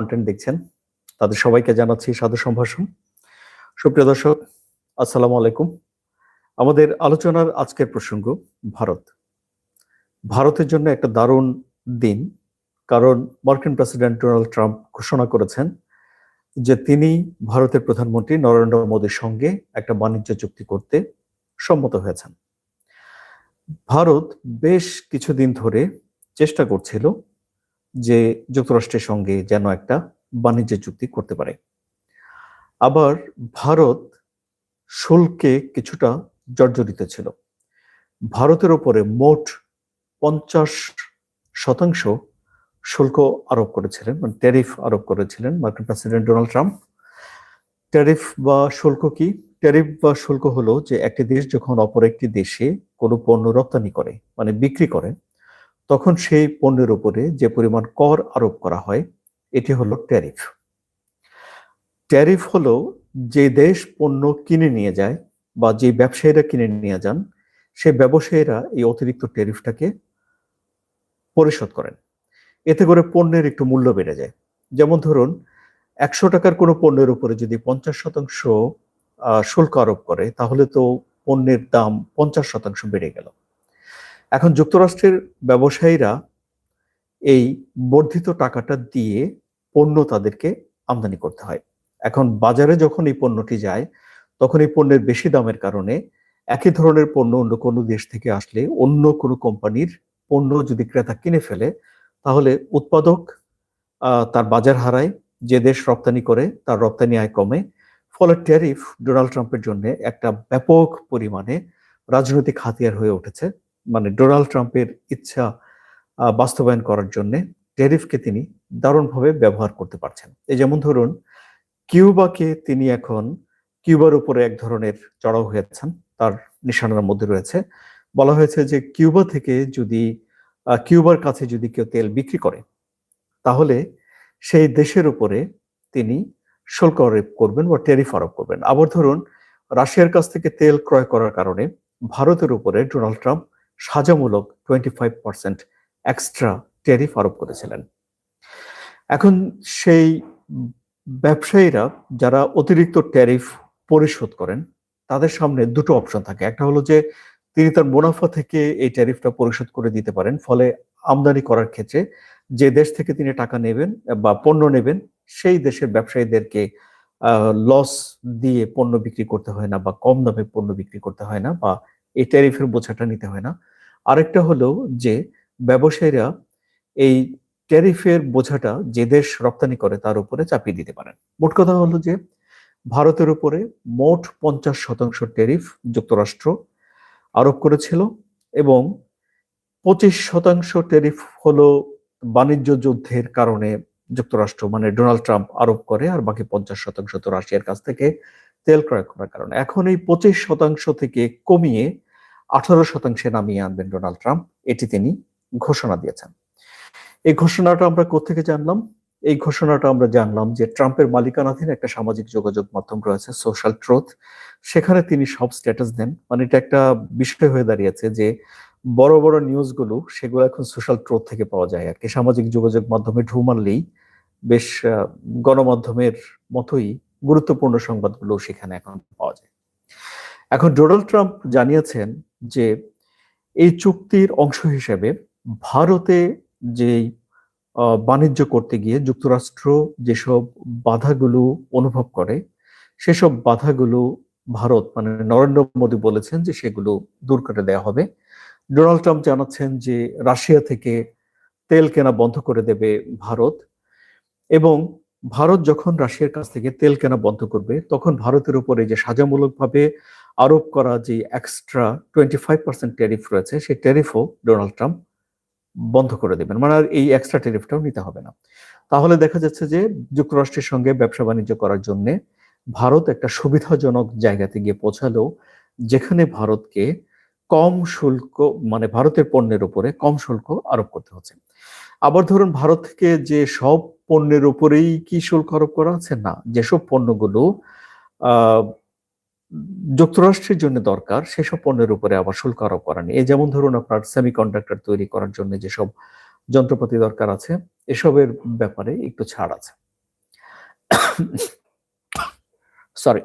Content দেখছেন, তাদের সবাইকে জানাচ্ছি সাদু সম্ভাষণ। সুপ্রিয় দর্শক, আসসালামু আলাইকুম। আমাদের আলোচনার আজকের প্রসঙ্গ, ভারত। ভারতের জন্য একটা দারুণ দিন, কারণ মার্কিন প্রেসিডেন্ট ডোনাল্ড ট্রাম্প ঘোষণা করেছেন যে তিনি ভারতের প্রধানমন্ত্রী নরেন্দ্র মোদীর সঙ্গে একটা বাণিজ্য চুক্তি করতে সম্মত হয়েছেন। ভারত বেশ কিছুদিন ধরে চেষ্টা করছিল যে যুক্তরাষ্ট্রের সঙ্গে যেন একটা বাণিজ্য চুক্তি করতে পারে। আবার ভারত শুল্কে কিছুটা জর্জরিত ছিল। ভারতের ওপরে মোট পঞ্চাশ শতাংশ শুল্ক আরোপ করেছিলেন মানে ট্যারিফ আরোপ করেছিলেন মার্কিন প্রেসিডেন্ট ডোনাল্ড ট্রাম্প। ট্যারিফ বা শুল্ক কি? ট্যারিফ বা শুল্ক হলো যে একটি দেশ যখন অপর একটি দেশে কোনো পণ্য রপ্তানি করে মানে বিক্রি করে তখন সেই পণ্যের উপরে যে পরিমাণ কর আরোপ করা হয়, এটি হলো ট্যারিফ। ট্যারিফ হলো যে দেশ পণ্য কিনে নিয়ে যায় বা যে ব্যবসায়ীরা কিনে নিয়ে যান সেই ব্যবসায়ীরা এই অতিরিক্ত ট্যারিফটাকে পরিশোধ করেন। এতে করে পণ্যের একটু মূল্য বেড়ে যায়। যেমন ধরুন, একশো টাকার কোনো পণ্যের উপরে যদি পঞ্চাশ শতাংশ শুল্ক আরোপ করে, তাহলে তো পণ্যের দাম পঞ্চাশ শতাংশ বেড়ে গেল। এখন যুক্তরাষ্ট্রের ব্যবসায়ীরা এই বর্ধিত টাকাটা দিয়ে পণ্য তাদেরকে আমদানি করতে হয়। এখন বাজারে যখন এই পণ্যটি যায়, তখন এই পণ্যের বেশি দামের কারণে একই ধরনের পণ্য অন্য কোনো দেশ থেকে আসলে অন্য কোনো কোম্পানির পণ্য যদি ক্রেতা কিনে ফেলে, তাহলে উৎপাদক তার বাজার হারায়, যে দেশ রপ্তানি করে তার রপ্তানি আয় কমে। ফলে ট্যারিফ ডোনাল্ড ট্রাম্পের জন্য একটা ব্যাপক পরিমাণে রাজনৈতিক হাতিয়ার হয়ে উঠেছে। মানে ডোনাল্ড ট্রাম্পের ইচ্ছা বাস্তবায়ন করার জন্য ট্যারিফকে তিনি দারুণভাবে ব্যবহার করতে পারছেন। এই যেমন ধরুন, কিউবাকে তিনি এখন কিউবার উপরে এক ধরনের চড়াও হয়েছেন, তার নিশানার মধ্যে রয়েছে। বলা হয়েছে যে কিউবা থেকে যদি কিউবার কাছে যদি কেউ তেল বিক্রি করে, তাহলে সেই দেশের উপরে তিনি শুল্ক আরোপ করবেন বা ট্যারিফ আরোপ করবেন। আবার ধরুন, রাশিয়ার কাছ থেকে তেল ক্রয় করার কারণে ভারতের উপরে Donald Trump সাজামূলক twenty five percent extra tariff আরোপ করেছিলেন। এখন সেই ব্যবসায়ীরা যারা অতিরিক্ত ট্যারিফ পরিশোধ করেন, তাদের সামনে দুটো অপশন থাকে। একটা হলো যে, তিনি তার মুনাফা থেকে এই ট্যারিফটা পরিশোধ করে দিতে পারেন, ফলে আমদানি করার ক্ষেত্রে যে দেশ থেকে তিনি টাকা নেবেন বা পণ্য নেবেন, সেই দেশের ব্যবসায়ীদেরকে লস দিয়ে পণ্য বিক্রি করতে হয় না বা কম দামে পণ্য বিক্রি করতে হয় না বা এই ট্যারিফের বোঝাটা নিতে হয় না। আরেকটা হলো যে, ব্যবসায়ীরা এই ট্যারিফের বোঝাটা যে দেশ রপ্তানি করে তার উপরে চাপিয়ে দিতে পারেন। মোট কথা হলো যে, ভারতের উপরে মোট পঞ্চাশ শতাংশ ট্যারিফ যুক্তরাষ্ট্র আরোপ করেছিল এবং পঁচিশ শতাংশ ট্যারিফ হলো বাণিজ্য যুদ্ধের কারণে যুক্তরাষ্ট্র মানে ডোনাল্ড ট্রাম্প আরোপ করে আর বাকি পঞ্চাশ শতাংশ তো রাশিয়ার কাছ থেকে তেল ক্রয় করার কারণে। এখন এই পঁচিশ শতাংশ থেকে কমিয়ে আঠারো শতাংশে নামিয়ে আনবেন ডোনাল্ড ট্রাম্প। এটি তিনি ঘোষণা দিয়েছেন। এই ঘোষণাটা আমরা কোথেকে জানলাম? এই ঘোষণাটা আমরা জানলাম যে ট্রাম্পের মালিকানাধীন একটা সামাজিক যোগাযোগ মাধ্যম রয়েছে, সোশ্যাল ট্রুথ। সেখানে তিনি সব স্ট্যাটাস দেন। মানে এটা একটা বিষয় হয়ে দাঁড়িয়েছে যে বড় বড় নিউজগুলো, সেগুলো এখন সোশ্যাল ট্রোথ থেকে পাওয়া যায়। আর কি সামাজিক যোগাযোগ মাধ্যমে ঢু মারলেই বেশ গণমাধ্যমের মতোই গুরুত্বপূর্ণ সংবাদগুলো সেখানে এখন পাওয়া যায়। এখন ডোনাল্ড ট্রাম্প জানিয়েছেন যে এই চুক্তির অংশ হিসেবে ভারতে যে বাণিজ্য করতে গিয়ে যুক্তরাষ্ট্র যেসব বাধাগুলো অনুভব করে, সেসব বাধাগুলো ভারত মানে নরেন্দ্র মোদী বলেছেন যে সেগুলো দূর করে দেওয়া হবে। ডোনাল্ড ট্রাম্প জানাচ্ছেন যে রাশিয়া থেকে তেল কেনা বন্ধ করে দেবে ভারত এবং ভারত যখন রাশিয়ার কাছ থেকে তেল কেনা বন্ধ করবে, তখন ভারতের উপরে যে সাজামূলকভাবে আরোপ করা যে extra twenty five percent tariff রয়েছে, সেই ট্যারিফও ডোনাল্ড ট্রাম্প বন্ধ করে দেবেন। মানে আর এই এক্সট্রা ট্যারিফটাও নিতে হবে না। তাহলে দেখা যাচ্ছে যে যুক্তরাষ্ট্রের সঙ্গে ব্যবসা বাণিজ্য করার জন্য ভারত একটা সুবিধাজনক জায়গাতে গিয়ে পৌঁছালেও যেখানে ভারতকে কম শুল্ক মানে ভারতের পণ্যের উপরে কম শুল্ক আরোপ করতে হচ্ছে। আবার ধরুন ভারত থেকে যে সব পণ্যের উপরেই কি শুল্ক আরোপ করা আছে? না, যেসব পণ্যগুলো যুক্তরাষ্ট্রের জন্য দরকার, সেসব পণ্যের উপরে আবার শুল্ক আরোপ করা নেই। যেমন ধরুন আপনার সেমিকন্ডাক্টর তৈরি করার জন্য যেসব যন্ত্রপাতি দরকার আছে, এসবের ব্যাপারে একটু ছাড় আছে। সরি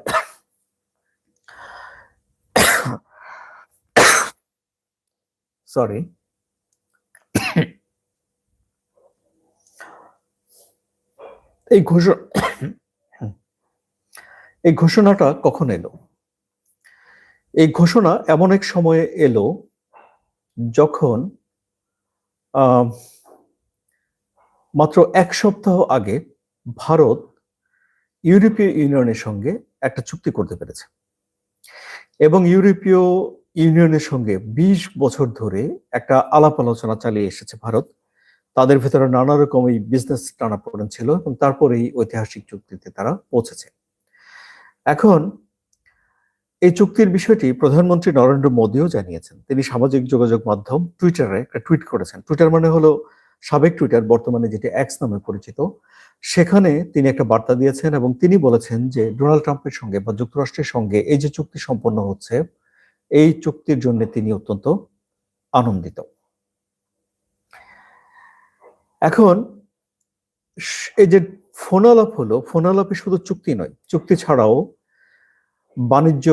সরি এই ঘোষণা এই ঘোষণাটা কখন এলো? এই ঘোষণা এমন এক সময়ে এলো যখন মাত্র এক সপ্তাহ আগে ভারত ইউরোপীয় ইউনিয়নের সঙ্গে একটা চুক্তি করতে পেরেছে। এবং ইউরোপীয় ইউনিয়নের সঙ্গে ২০ বছর ধরে একটা আলাপ আলোচনা চালিয়ে এসেছে ভারত। তাদের ভেতরে নানা রকম এই বিজনেস টানাপোড়েন ছিল এবং তারপরে এই ঐতিহাসিক চুক্তিতে তারা পৌঁছেছে। এখন এই চুক্তির বিষয়টি প্রধানমন্ত্রী নরেন্দ্র মোদীও জানিয়েছেন। তিনি সামাজিক যোগাযোগ মাধ্যম টুইটারে একটা টুইট করেছেন। টুইটার মানে হলো সাবেক টুইটার বর্তমানে যেটি এক্স নামে পরিচিত। সেখানে তিনি একটা বার্তা দিয়েছেন এবং তিনি বলেছেন যে ডোনাল্ড ট্রাম্পের সঙ্গে বা যুক্তরাষ্ট্রের সঙ্গে এই যে চুক্তি সম্পন্ন হচ্ছে, এই চুক্তির জন্য তিনি অত্যন্ত আনন্দিত। এখন এই যে ফোনালাপ হলো, ফোনালাপে শুধু চুক্তি নয়, চুক্তি ছাড়াও বাণিজ্য,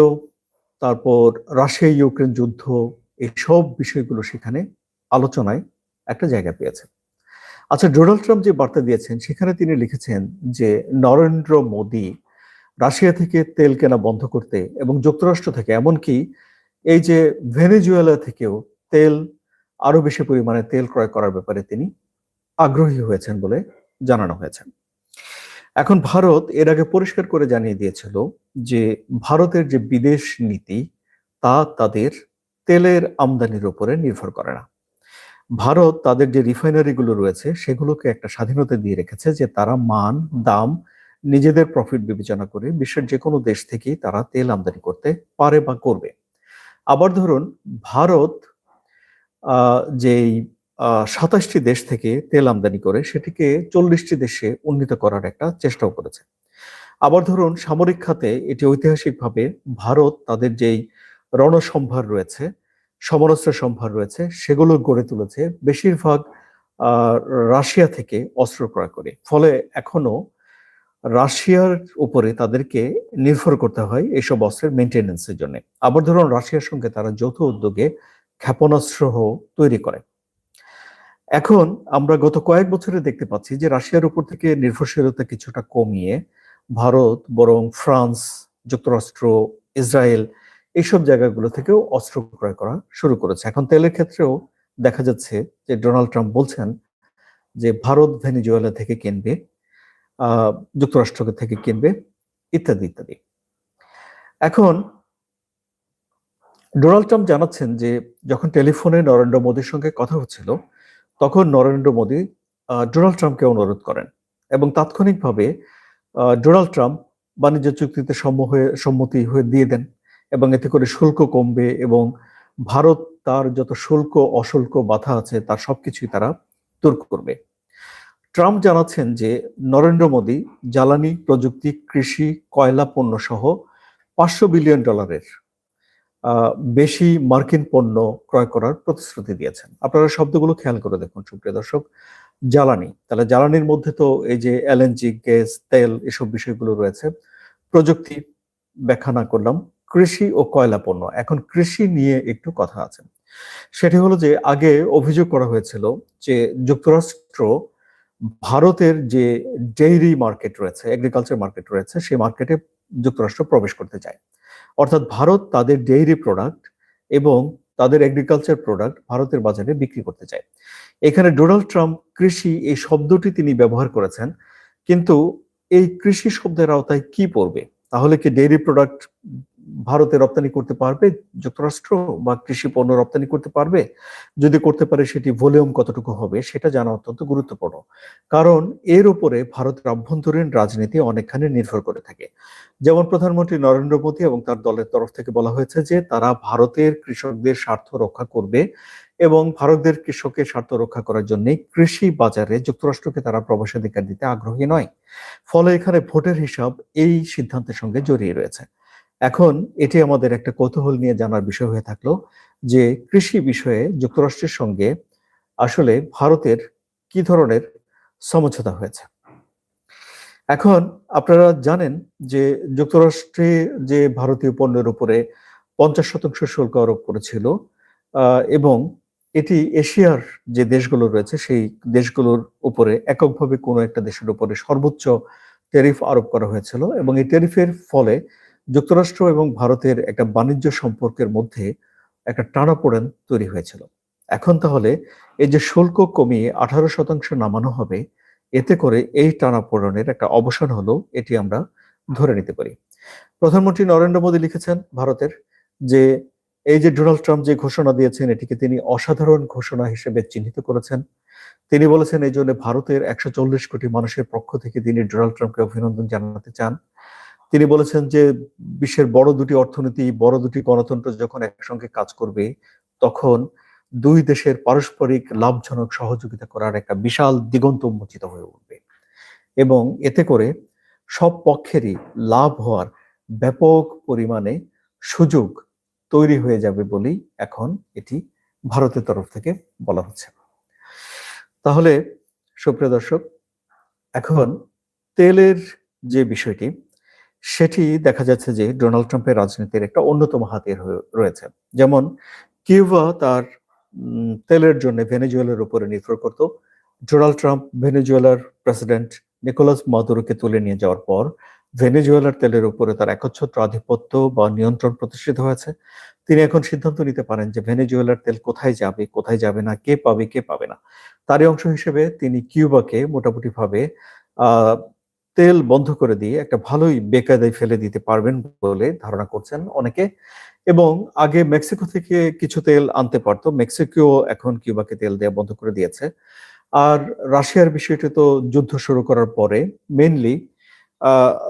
তারপর রাশিয়া ইউক্রেন যুদ্ধ এই সব বিষয়গুলো সেখানে আলোচনায় একটা জায়গা পেয়েছে। আচ্ছা ডোনাল্ড ট্রাম্প যে বার্তা দিয়েছেন, সেখানে তিনি লিখেছেন যে, নরেন্দ্র মোদী রাশিয়া থেকে তেল কেনা বন্ধ করতে এবং যুক্তরাষ্ট্র থেকে, এমনকি এই যে ভেনেজুয়েলা থেকেও তেল আরও বেশি পরিমাণে তেল ক্রয় করার ব্যাপারে তিনি আগ্রহী হয়েছেন বলে জানানো হয়েছে। এখন ভারত এর আগে পরিষ্কার করে জানিয়ে দিয়েছিল যে ভারতের যে বিদেশ নীতি, তা তাদের তেলের আমদানির উপরে নির্ভর করে না। ভারত তাদের যে রিফাইনারিগুলো রয়েছে, সেগুলোকে একটা স্বাধীনতা দিয়ে রেখেছে যে তারা মান, দাম, নিজেদের প্রফিট বিবেচনা করে বিশ্বের যে কোনো দেশ থেকেই তারা তেল আমদানি করতে পারে বা করবে। আবার ধরুন, ভারত যেই সাতাশটি দেশ থেকে তেল আমদানি করে সেটিকে চল্লিশটি দেশে উন্নীত করার একটা চেষ্টাও করেছে। আবার ধরুন, সামরিক খাতে এটি ঐতিহাসিকভাবে ভারত তাদের যেই রণসম্ভার রয়েছে সমরাস্ত্রের সম্ভার রয়েছে, সেগুলো গড়ে তুলেছে বেশিরভাগ রাশিয়া থেকে অস্ত্র ক্রয় করে। ফলে এখনও রাশিয়ার উপরে তাদেরকে নির্ভর করতে হয় এইসব অস্ত্রের মেনটেন্যান্সের জন্য। আবার ধরুন, রাশিয়ার সঙ্গে তারা যৌথ উদ্যোগে ক্ষেপণাস্ত্র তৈরি করে। এখন আমরা গত কয়েক বছরে দেখতে পাচ্ছি যে রাশিয়ার উপর থেকে নির্ভরশীলতা কিছুটা কমিয়ে ভারত, বরং ফ্রান্স, যুক্তরাষ্ট্র, ইসরায়েল এইসব জায়গাগুলো থেকেও অস্ত্র ক্রয় করা শুরু করেছে। এখন তেলের ক্ষেত্রেও দেখা যাচ্ছে যে ডোনাল্ড ট্রাম্প বলছেন যে ভারত ভেনিজুয়েলা থেকে কিনবে যুক্তরাষ্ট্র থেকে কিনবে, ইত্যাদি ইত্যাদি। এখন ডোনাল্ড ট্রাম্প জানাচ্ছেন যে যখন টেলিফোনে নরেন্দ্র মোদীর সঙ্গে কথা হচ্ছিল তখন নরেন্দ্র মোদী ডোনাল্ড ট্রাম্পকে অনুরোধ করেন এবং তাৎক্ষণিকভাবে ডোনাল্ড ট্রাম্প বাণিজ্য চুক্তিতে হয়ে, সম্মতি হয়ে দিয়ে দেন এবং এতে করে শুল্ক কমবে এবং ভারত তার যত শুল্ক, অশুল্ক বাধা আছে তার সবকিছুই তারা দূর করবে। ট্রাম্প জানাচ্ছেন যে নরেন্দ্র মোদী, জ্বালানি, প্রযুক্তি, কৃষি, কয়লা পণ্য সহ পাঁচশো বিলিয়ন ডলারের বেশি মার্কিন পণ্য ক্রয় করার প্রতিশ্রুতি দিয়েছেন। আপনারা শব্দগুলো খেয়াল করে দেখুন, সুপ্রিয় দর্শক। জ্বালানি, তাহলে জ্বালানির মধ্যে তো এই যে এলএনজি, গ্যাস, তেল এসব বিষয়গুলো রয়েছে। প্রযুক্তি ব্যাখ্যা না করলাম, কৃষি ও কয়লা পণ্য। এখন কৃষি নিয়ে একটু কথা আছে। সেটি হলো যে আগে অভিযোগ করা হয়েছিল যে যুক্তরাষ্ট্র ভারতের যে ডেইরি মার্কেট রয়েছে এগ্রিকালচার মার্কেট রয়েছে, সেই মার্কেটে যুক্তরাষ্ট্র প্রবেশ করতে চায়। অর্থাৎ ভারত তাদের ডেইরি প্রোডাক্ট এবং তাদের এগ্রিকালচার প্রোডাক্ট ভারতের বাজারে বিক্রি করতে চায়। এখানে ডোনাল্ড ট্রাম্প কৃষি এই শব্দটি তিনি ব্যবহার করেছেন, কিন্তু এই কৃষি শব্দের আওতায় কি পড়বে? তাহলে কি ডেইরি প্রোডাক্ট ভারতে রপ্তানি করতে পারবে, যুক্তরাষ্ট্র বা কৃষি পণ্য রপ্তানি করতে পারবে, যদি করতে পারে সেটি ভলিউম কতটুকু হবে সেটা জানা অত্যন্ত গুরুত্বপূর্ণ। কারণ এর উপরে ভারতের অভ্যন্তরীণ রাজনীতি অনেকখানি নির্ভর করে থাকে। যেমন প্রধানমন্ত্রী নরেন্দ্র মোদী এবং তার দলের তরফ থেকে বলা হয়েছে যে তারা ভারতের কৃষকদের স্বার্থ রক্ষা করবে এবং ভারতের কৃষকের স্বার্থ রক্ষা করার জন্য কৃষি বাজারে যুক্তরাষ্ট্রকে তারা প্রবেশাধিকার দিতে আগ্রহী নয়। ফলে এখানে ভোটের হিসাব এই সিদ্ধান্তের সঙ্গে জড়িয়ে রয়েছে। এখন এটি আমাদের একটা কৌতূহল নিয়ে জানার বিষয় হয়ে থাকল যে কৃষি বিষয়ে যুক্তরাষ্ট্রের সঙ্গে আসলে ভারতের কি ধরনের সমঝোতা হয়েছে। এখন আপনারা জানেন যে যুক্তরাষ্ট্রে যে ভারতীয় পণ্যের উপরে পঞ্চাশ শতাংশ শুল্ক আরোপ করেছিল এবং এটি এশিয়ার যে দেশগুলো রয়েছে সেই দেশগুলোর উপরে এককভাবে কোনো একটা দেশের উপরে সর্বোচ্চ টেরিফ আরোপ করা হয়েছিল এবং এই টেরিফের ফলে যুক্তরাষ্ট্র এবং ভারতের একটা বাণিজ্য সম্পর্কের মধ্যে একটা টানাপোড়েন তৈরি হয়েছিল। এখন তাহলে এই যে শুল্ক কমিয়ে আঠারো শতাংশ নামানো হবে, এতে করে এই টানাপোড়েনের একটা অবসান হলো, এটি আমরা ধরে নিতে পারি। প্রধানমন্ত্রী নরেন্দ্র মোদী লিখেছেন ভারতের যে এই যে ডোনাল্ড ট্রাম্প যে ঘোষণা দিয়েছেন, এটিকে তিনি অসাধারণ ঘোষণা হিসেবে চিহ্নিত করেছেন। তিনি বলেছেন, এই জন্য ভারতের একশো চল্লিশ কোটি মানুষের পক্ষ থেকে তিনি ডোনাল্ড ট্রাম্পকে অভিনন্দন জানাতে চান। তিনি বলেছেন যে বিশ্বের বড় দুটি অর্থনীতি, বড় দুটি গণতন্ত্র যখন একসঙ্গে কাজ করবে, তখন দুই দেশের পারস্পরিক লাভজনক সহযোগিতা করার একটা বিশাল দিগন্ত উন্মোচিত হয়ে উঠবে। এবং এতে করে সব পক্ষেরই লাভ হওয়ার ব্যাপক পরিমাণে সুযোগ তৈরি হয়ে যাবে বলেই এখন এটি ভারতের তরফ থেকে বলা হচ্ছে। তাহলে সুপ্রিয় দর্শক, এখন তেলের যে বিষয়টি সেটি দেখা যাচ্ছে যে ডোনাল্ড ট্রাম্পের রাজনীতির একটা অন্যতম হাতের রয়েছে। যেমন কিউবা তার তেলের জন্য ভেনেজুয়েলার উপরে নির্ভর করত। ডোনাল্ড ট্রাম্প ভেনেজুয়েলার প্রেসিডেন্ট নিকোলাস মাদুরোকে তুলে নিয়ে যাওয়ার পর ভেনেজুয়েলার তেলের উপরে তার একচ্ছত্র আধিপত্য বা নিয়ন্ত্রণ প্রতিষ্ঠিত হয়েছে। তিনি এখন সিদ্ধান্ত নিতে পারেন যে ভেনেজুয়েলার তেল কোথায় যাবে কোথায় যাবে না, কে পাবে কে পাবে না। তারই অংশ হিসেবে তিনি কিউবাকে মোটামুটি ভাবে তেল বন্ধ করে দিয়ে একটা ভালোই বেকায়দায় ফেলে দিতে পারবেন বলে ধারণা করছেন অনেকে। এবং আগে মেক্সিকো থেকে কিছু তেল আনতে পারতো। মেক্সিকো এখন কিউবাকে তেল দেওয়া বন্ধ করে দিয়েছে। আর রাশিয়ার বিষয়টি তো যুদ্ধ শুরু করার পরে মেনলি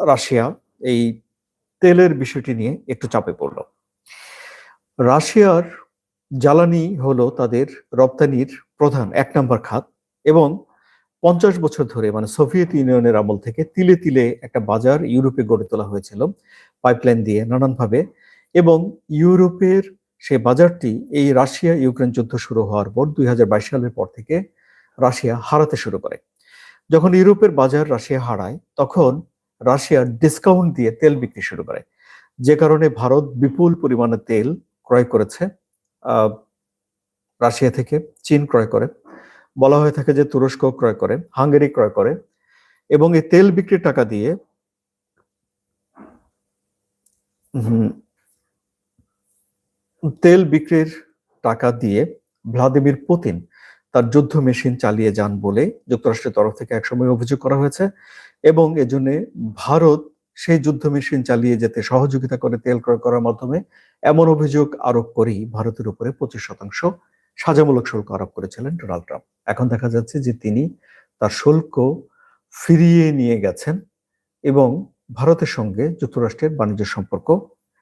রাশিয়া এই তেলের বিষয়টি নিয়ে একটু চাপে পড়ল। রাশিয়ার জ্বালানি হলো তাদের রপ্তানির প্রধান এক নম্বর খাত এবং পঞ্চাশ বছর ধরে মানে সোভিয়েত ইউনিয়নের আমল থেকে তিলে তিলে একটা বাজার ইউরোপে গড়ে তোলা হয়েছিল পাইপলাইন দিয়ে নানানভাবে এবং ইউরোপের সে বাজারটি এই রাশিয়া ইউক্রেন যুদ্ধ শুরু হওয়ার পর দুই হাজার বাইশ সালের পর থেকে রাশিয়া হারাতে শুরু করে। যখন ইউরোপের বাজার রাশিয়া হারায়, তখন রাশিয়া ডিসকাউন্ট দিয়ে তেল বিক্রি শুরু করে। যে কারণে ভারত বিপুল পরিমাণে তেল ক্রয় করেছে রাশিয়া থেকে, চীন ক্রয় করে। বলা হয়ে থাকে যে তুরস্ক ক্রয় করে, হাঙ্গেরি ক্রয় করে, এবং এই তেল বিক্রির টাকা দিয়ে তেল বিক্রির টাকা দিয়ে ভ্লাদিমির পুতিন তার যুদ্ধ মেশিন চালিয়ে যান বলে যুক্তরাষ্ট্রের তরফ থেকে একসময় অভিযোগ করা হয়েছে, এবং এজন্য ভারত সেই যুদ্ধ মেশিন চালিয়ে যেতে সহযোগিতা করে তেল ক্রয় করার মাধ্যমে এমন অভিযোগ আরোপ করেই ভারতের উপরে পঁচিশ শতাংশ সাজামূলক শুল্ক আরোপ করেছিলেন ডোনাল্ড ট্রাম্প। এখন দেখা যাচ্ছে যে তিনি তার শুল্ক ফিরিয়ে নিয়ে গেছেন এবং ভারতের সঙ্গে যুক্তরাষ্ট্রের বাণিজ্য সম্পর্ক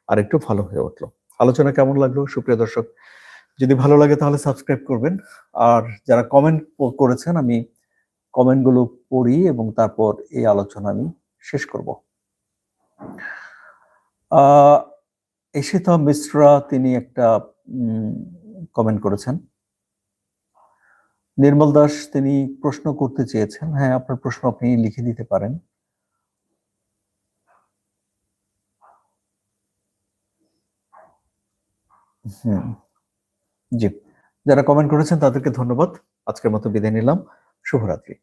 আরেকটু ভালো হয়ে উঠল। আলোচনা কেমন লাগল? সুপ্রিয় দর্শক, যদি ভালো লাগে তাহলে সাবস্ক্রাইব করবেন। আর যারা কমেন্ট করেছেন, আমি কমেন্টগুলো পড়ি এবং তারপর এই আলোচনা আমি শেষ করব। এসিতা মিশ্রা তিনি একটা কমেন্ট করেছেন। নির্মল দাস তিনি প্রশ্ন করতে চেয়েছেন। হ্যাঁ আপনার প্রশ্ন আপনি লিখে দিতে পারেন। জি। যারা কমেন্ট করেছেন তাদেরকে ধন্যবাদ। আজকের মতো বিদায় নিলাম। শুভরাত্রি।